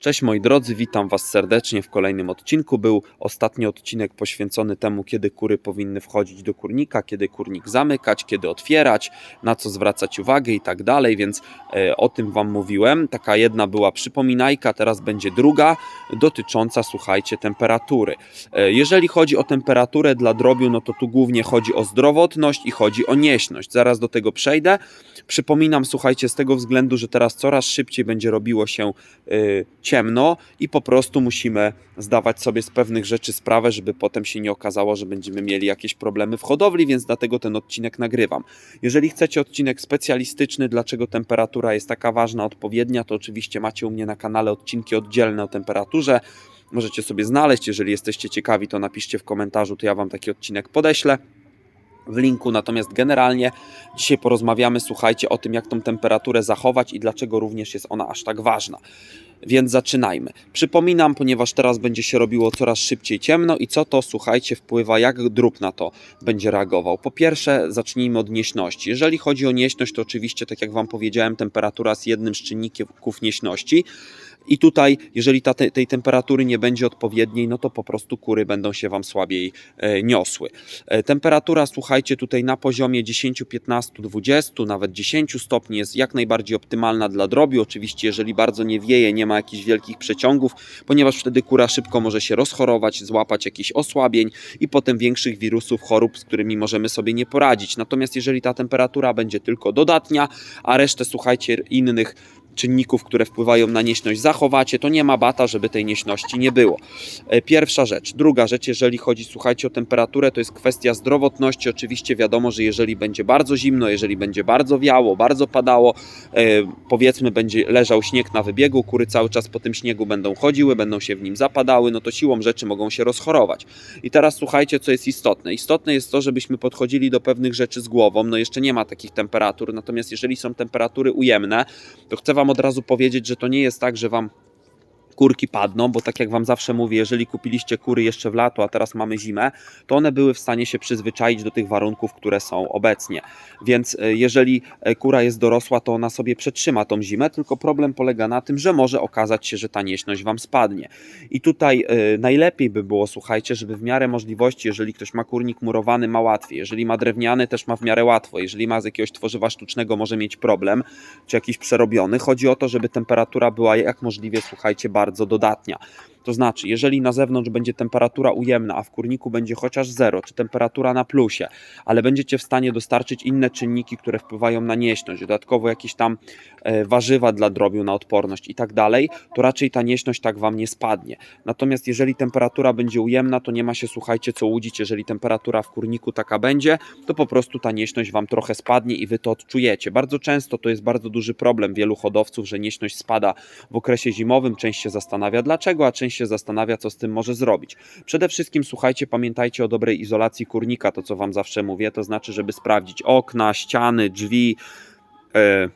Cześć moi drodzy, witam Was serdecznie w kolejnym odcinku. Był ostatni odcinek poświęcony temu, kiedy kury powinny wchodzić do kurnika, kiedy kurnik zamykać, kiedy otwierać, na co zwracać uwagę i tak dalej, więc e, o tym Wam mówiłem. Taka jedna była przypominajka, teraz będzie druga, dotycząca, słuchajcie, temperatury. E, jeżeli chodzi o temperaturę dla drobiu, no to tu głównie chodzi o zdrowotność i chodzi o nieśność. Zaraz do tego przejdę. Przypominam, słuchajcie, z tego względu, że teraz coraz szybciej będzie robiło się y, ciemno i po prostu musimy zdawać sobie z pewnych rzeczy sprawę, żeby potem się nie okazało, że będziemy mieli jakieś problemy w hodowli, więc dlatego ten odcinek nagrywam. Jeżeli chcecie odcinek specjalistyczny, dlaczego temperatura jest taka ważna, odpowiednia, to oczywiście macie u mnie na kanale odcinki oddzielne o temperaturze. Możecie sobie znaleźć, jeżeli jesteście ciekawi, to napiszcie w komentarzu, to ja wam taki odcinek podeślę w linku. Natomiast generalnie dzisiaj porozmawiamy, słuchajcie, o tym, jak tą temperaturę zachować i dlaczego również jest ona aż tak ważna. Więc zaczynajmy. Przypominam, ponieważ teraz będzie się robiło coraz szybciej ciemno i co to, słuchajcie, wpływa, jak drób na to będzie reagował. Po pierwsze, zacznijmy od nieśności. Jeżeli chodzi o nieśność, to oczywiście, tak jak Wam powiedziałem, temperatura jest jednym z czynników nieśności. I tutaj, jeżeli ta, tej temperatury nie będzie odpowiedniej, no to po prostu kury będą się Wam słabiej e, niosły. E, temperatura, słuchajcie, tutaj na poziomie 10, 15, 20, nawet 10 stopni jest jak najbardziej optymalna dla drobiu. Oczywiście, jeżeli bardzo nie wieje, nie ma jakichś wielkich przeciągów, ponieważ wtedy kura szybko może się rozchorować, złapać jakichś osłabień i potem większych wirusów, chorób, z którymi możemy sobie nie poradzić. Natomiast jeżeli ta temperatura będzie tylko dodatnia, a resztę, słuchajcie, innych czynników, które wpływają na nieśność zachowacie, to nie ma bata, żeby tej nieśności nie było. E, Pierwsza rzecz. Druga rzecz, jeżeli chodzi, słuchajcie, o temperaturę, to jest kwestia zdrowotności. Oczywiście wiadomo, że jeżeli będzie bardzo zimno, jeżeli będzie bardzo wiało, bardzo padało, e, powiedzmy będzie leżał śnieg na wybiegu, kury cały czas po tym śniegu będą chodziły, będą się w nim zapadały, no to siłą rzeczy mogą się rozchorować. I teraz słuchajcie, co jest istotne. Istotne jest to, żebyśmy podchodzili do pewnych rzeczy z głową. No jeszcze nie ma takich temperatur, natomiast jeżeli są temperatury ujemne, to chcę Wam od razu powiedzieć, że to nie jest tak, że Wam kurki padną, bo tak jak Wam zawsze mówię, jeżeli kupiliście kury jeszcze w lato, a teraz mamy zimę, to one były w stanie się przyzwyczaić do tych warunków, które są obecnie. Więc e, jeżeli e, kura jest dorosła, to ona sobie przetrzyma tą zimę, tylko problem polega na tym, że może okazać się, że ta nieśność Wam spadnie. I tutaj e, najlepiej by było, słuchajcie, żeby w miarę możliwości, jeżeli ktoś ma kurnik murowany, ma łatwiej, jeżeli ma drewniany, też ma w miarę łatwo, jeżeli ma z jakiegoś tworzywa sztucznego, może mieć problem, czy jakiś przerobiony. Chodzi o to, żeby temperatura była jak możliwie, słuchajcie, bardzo dodatnia. To znaczy, jeżeli na zewnątrz będzie temperatura ujemna, a w kurniku będzie chociaż zero, czy temperatura na plusie, ale będziecie w stanie dostarczyć inne czynniki, które wpływają na nieśność, dodatkowo jakieś tam e, warzywa dla drobiu na odporność i tak dalej, to raczej ta nieśność tak wam nie spadnie. Natomiast jeżeli temperatura będzie ujemna, to nie ma się, słuchajcie, co łudzić, jeżeli temperatura w kurniku taka będzie, to po prostu ta nieśność wam trochę spadnie i wy to odczujecie. Bardzo często to jest bardzo duży problem wielu hodowców, że nieśność spada w okresie zimowym, część się zastanawia dlaczego, a część się zastanawia, co z tym może zrobić. Przede wszystkim słuchajcie, pamiętajcie o dobrej izolacji kurnika, to co Wam zawsze mówię, to znaczy, żeby sprawdzić okna, ściany, drzwi. Yy,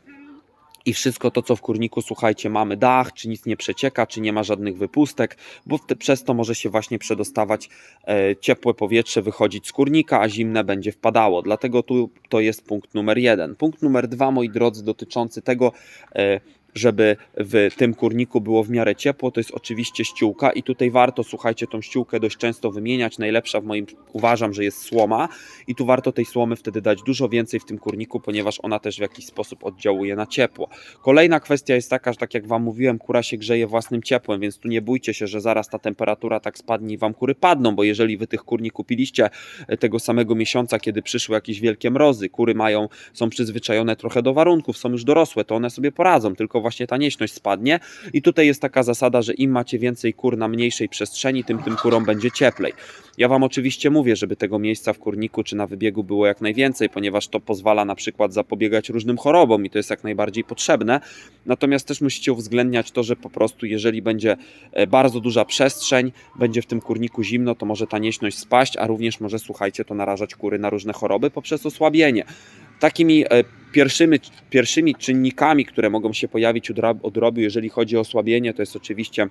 i wszystko to, co w kurniku, słuchajcie, mamy dach, czy nic nie przecieka, czy nie ma żadnych wypustek, bo te, przez to może się właśnie przedostawać e, ciepłe powietrze, wychodzić z kurnika, a zimne będzie wpadało. Dlatego tu to jest punkt numer jeden. Punkt numer dwa, moi drodzy, dotyczący tego, e, żeby w tym kurniku było w miarę ciepło, to jest oczywiście ściółka i tutaj warto, słuchajcie, tą ściółkę dość często wymieniać. Najlepsza w moim, uważam, że jest słoma i tu warto tej słomy wtedy dać dużo więcej w tym kurniku, ponieważ ona też w jakiś sposób oddziałuje na ciepło. Kolejna kwestia jest taka, że tak jak Wam mówiłem, kura się grzeje własnym ciepłem, więc tu nie bójcie się, że zaraz ta temperatura tak spadnie i Wam kury padną, bo jeżeli Wy tych kur nie kupiliście e, tego samego miesiąca, kiedy przyszły jakieś wielkie mrozy, kury mają, są przyzwyczajone trochę do warunków, są już dorosłe, to one sobie poradzą, tylko właśnie ta nieśność spadnie. I tutaj jest taka zasada, że im macie więcej kur na mniejszej przestrzeni, tym tym kurom będzie cieplej. Ja Wam oczywiście mówię, żeby tego miejsca w kurniku czy na wybiegu było jak najwięcej, ponieważ to pozwala na przykład zapobiegać różnym chorobom i to jest jak najbardziej potrzebne. Natomiast też musicie uwzględniać to, że po prostu jeżeli będzie e, bardzo duża przestrzeń, będzie w tym kurniku zimno, to może ta nieśność spaść, a również może, słuchajcie, to narażać kury na różne choroby poprzez osłabienie. Takimi e, pierwszymi, pierwszymi czynnikami, które mogą się pojawić u drobiu, jeżeli chodzi o osłabienie, to jest oczywiście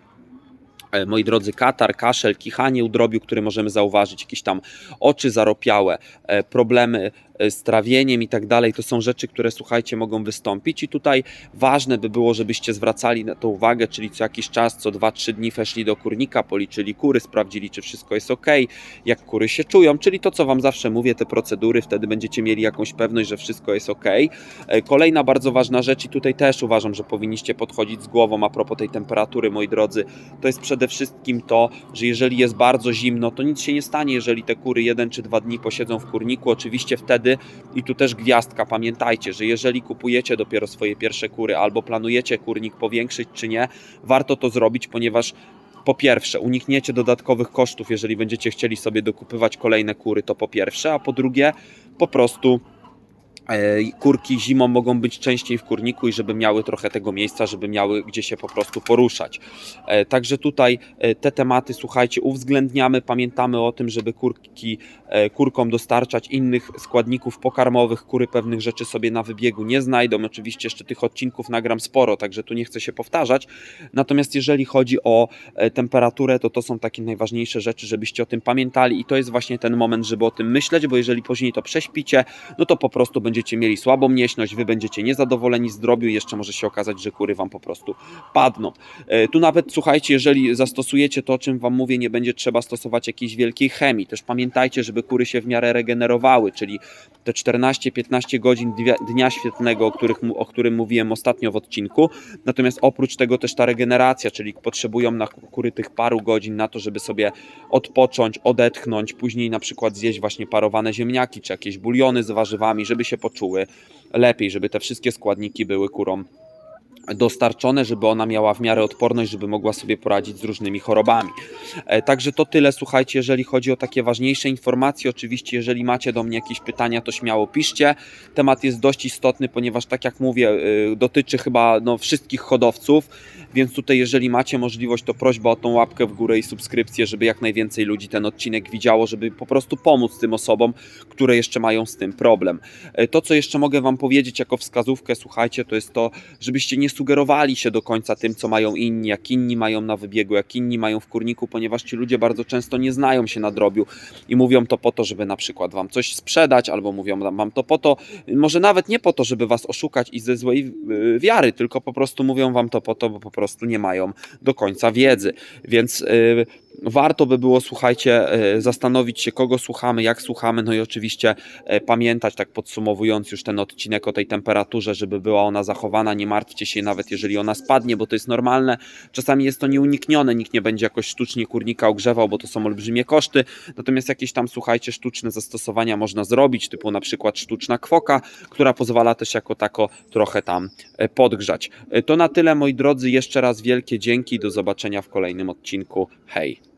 e, moi drodzy, katar, kaszel, kichanie u drobiu, możemy zauważyć, jakieś tam oczy zaropiałe, e, problemy z trawieniem i tak dalej. To są rzeczy, które słuchajcie, mogą wystąpić i tutaj ważne by było, żebyście zwracali na to uwagę, czyli co jakiś czas, co 2-3 dni weszli do kurnika, policzyli kury, sprawdzili, czy wszystko jest ok, jak kury się czują, czyli to, co Wam zawsze mówię, te procedury, wtedy będziecie mieli jakąś pewność, że wszystko jest ok. E, Kolejna bardzo ważna rzecz i tutaj też uważam, że powinniście podchodzić z głową a propos tej temperatury, moi drodzy, to jest przede wszystkim to, że jeżeli jest bardzo zimno, to nic się nie stanie, jeżeli te kury jeden czy dwa dni posiedzą w kurniku. Oczywiście wtedy, i tu też gwiazdka, pamiętajcie, że jeżeli kupujecie dopiero swoje pierwsze kury albo planujecie kurnik powiększyć czy nie, warto to zrobić, ponieważ po pierwsze, unikniecie dodatkowych kosztów, jeżeli będziecie chcieli sobie dokupywać kolejne kury, to po pierwsze, a po drugie, po prostu kurki zimą mogą być częściej w kurniku i żeby miały trochę tego miejsca, żeby miały gdzie się po prostu poruszać. E, Także tutaj e, te tematy, słuchajcie, uwzględniamy, pamiętamy o tym, żeby kurki, e, kurkom dostarczać innych składników pokarmowych. Kury pewnych rzeczy sobie na wybiegu nie znajdą. Oczywiście jeszcze tych odcinków nagram sporo, także tu nie chcę się powtarzać. Natomiast jeżeli chodzi o e, temperaturę, to to są takie najważniejsze rzeczy, żebyście o tym pamiętali i to jest właśnie ten moment, żeby o tym myśleć, bo jeżeli później to prześpicie, no to po prostu będziecie mieli słabą mięśność, wy będziecie niezadowoleni z drobiu i jeszcze może się okazać, że kury wam po prostu padną. E, Tu nawet słuchajcie, jeżeli zastosujecie to, o czym wam mówię, nie będzie trzeba stosować jakiejś wielkiej chemii. Też pamiętajcie, żeby kury się w miarę regenerowały, czyli te 14-15 godzin dnia, świetlnego, o, których, o którym mówiłem ostatnio w odcinku. Natomiast oprócz tego też ta regeneracja, czyli potrzebują na kury tych paru godzin na to, żeby sobie odpocząć, odetchnąć, później na przykład zjeść właśnie parowane ziemniaki czy jakieś buliony z warzywami, żeby się poczuły lepiej, żeby te wszystkie składniki były kurom dostarczone, żeby ona miała w miarę odporność, żeby mogła sobie poradzić z różnymi chorobami. E, Także to tyle, słuchajcie, jeżeli chodzi o takie ważniejsze informacje. Oczywiście, jeżeli macie do mnie jakieś pytania, to śmiało piszcie. Temat jest dość istotny, ponieważ tak jak mówię, y, dotyczy chyba no, wszystkich hodowców, więc tutaj jeżeli macie możliwość, to prośba o tą łapkę w górę i subskrypcję, żeby jak najwięcej ludzi ten odcinek widziało, żeby po prostu pomóc tym osobom, które jeszcze mają z tym problem. E, To, co jeszcze mogę Wam powiedzieć jako wskazówkę, słuchajcie, to jest to, żebyście nie sugerowali się do końca tym, co mają inni, jak inni mają na wybiegu, jak inni mają w kurniku, ponieważ ci ludzie bardzo często nie znają się na drobiu i mówią to po to, żeby na przykład Wam coś sprzedać, albo mówią Wam to po to, może nawet nie po to, żeby Was oszukać i ze złej y, wiary, tylko po prostu mówią Wam to po to, bo po prostu nie mają do końca wiedzy. Więc y, warto by było, słuchajcie, y, zastanowić się, kogo słuchamy, jak słuchamy, no i oczywiście e, pamiętać, tak podsumowując już ten odcinek o tej temperaturze, żeby była ona zachowana, nie martwcie się nawet jeżeli ona spadnie, bo to jest normalne. Czasami jest to nieuniknione, nikt nie będzie jakoś sztucznie kurnika ogrzewał, bo to są olbrzymie koszty, natomiast jakieś tam, słuchajcie, sztuczne zastosowania można zrobić, typu na przykład sztuczna kwoka, która pozwala też jako tako trochę tam e, podgrzać. E, To na tyle, moi drodzy, jeszcze raz wielkie dzięki, do zobaczenia w kolejnym odcinku. Hej!